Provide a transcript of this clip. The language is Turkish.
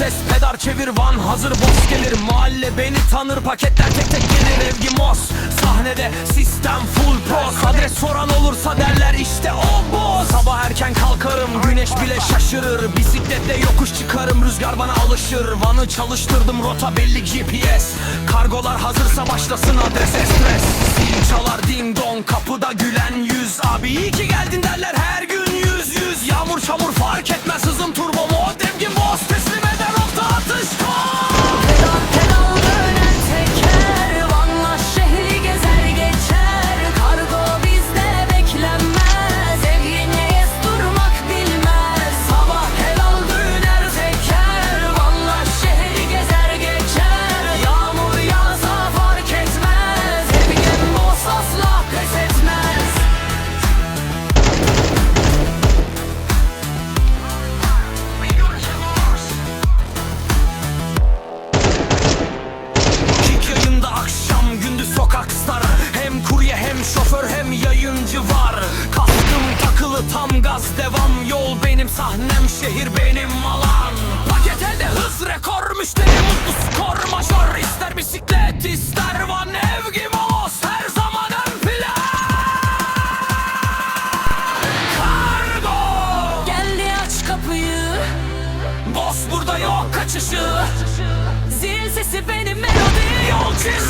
Radar çevir van hazır boss gelir. Mahalle beni tanır paketler tek tek gelir. Evgi Mos Sahnede sistem full pros Adres soran olursa derler işte o boss. Sabah erken kalkarım güneş bile şaşırır. Bisikletle yokuş çıkarım rüzgar bana alışır. Vanı çalıştırdım rota belli GPS Kargolar hazırsa başlasın adres estres Zil çalar ding dong kapıda gülen yüz. Abi iyi ki geldin derler her gün yüz yüz. Yağmur çamur fark etmez sahnem şehir benim alan. Paket elde hız rekor müşteri mutlu skor majör. İster bisiklet ister van evgi mos Her zaman ön plan. Kargo! Geldi aç kapıyı. Boss burada yok kaçışı. Zil sesi benim melodi. Yol podyumum